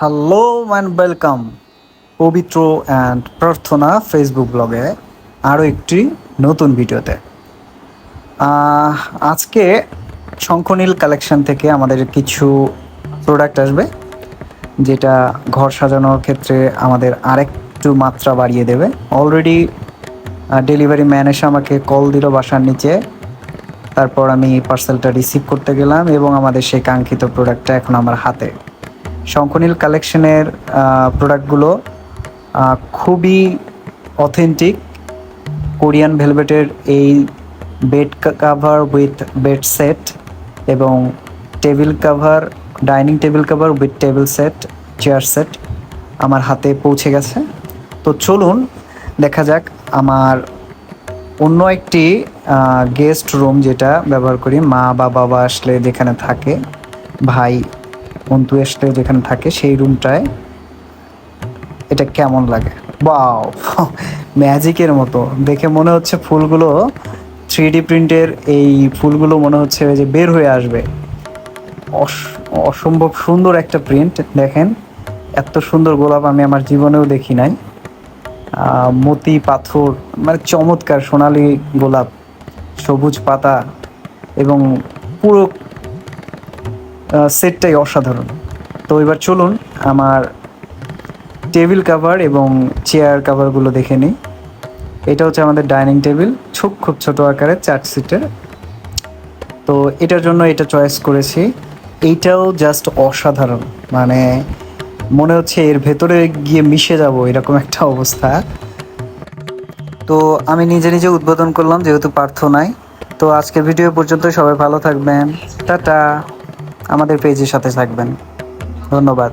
Hello and welcome Pabitra and Prarthana Facebook ব্লগে আরও একটি নতুন ভিডিওতে। আজকে শঙ্খনীল কালেকশন থেকে আমাদের কিছু প্রোডাক্ট আসবে, যেটা ঘর সাজানোর ক্ষেত্রে আমাদের আরেকটু মাত্রা বাড়িয়ে দেবে। অলরেডি ডেলিভারি ম্যান এসে আমাকে কল দিল বাসার নিচে। তারপর আমি পার্সেলটা রিসিভ করতে গেলাম এবং আমাদের সেই কাঙ্ক্ষিত প্রোডাক্টটা এখন আমার হাতে। শঙ্খনীল কালেকশনের প্রোডাক্টগুলো খুবই অথেন্টিক কোরিয়ান ভেলভেটের এই bed cover with bed set এবং table cover dining table cover with table set chair set আমার হাতে পৌঁছে গেছে। তো চলুন দেখা যাক আমার অন্য একটি গেস্ট রুম যেটা ব্যবহার করি, মা বা বাবা আসলে যেখানে থাকে, ভাই বন্ধু আসলে যেখানে থাকে সেই রুমটায় এটা কেমন লাগে? বাও ম্যাজিকের মতো। দেখে মনে হচ্ছে ফুলগুলো থ্রি ডি প্রিন্টের এই ফুলগুলো মনে হচ্ছে যে বের হয়ে আসবে। অস- অসম্ভব সুন্দর একটা প্রিন্ট দেখেন। এত সুন্দর গোলাপ আমি আমার জীবনেও দেখি নাই। মতি পাথর মানে চমৎকার সোনালি গোলাপ, সবুজ পাতা এবং পুরো সেটটাই অসাধারণ। তো এবার চলুন আমার টেবিল কাভার এবং চেয়ার কাভারগুলো দেখে নিই। এটা হচ্ছে আমাদের ডাইনিং টেবিল খুব খুব ছোট আকারের চার সিটের তো এটার জন্য এটা চয়েস করেছি। এইটাও জাস্ট অসাধারণ। মানে মনে হচ্ছে এর ভেতরে গিয়ে মিশে যাব, এরকম একটা অবস্থা। তো আমি নিজে নিজে উদ্বোধন করলাম, যেহেতু পার্থ নাই। তো আজকের ভিডিও পর্যন্ত সবাই ভালো থাকবেন। টাটা! আমাদের পেজের সাথে থাকবেন। ধন্যবাদ।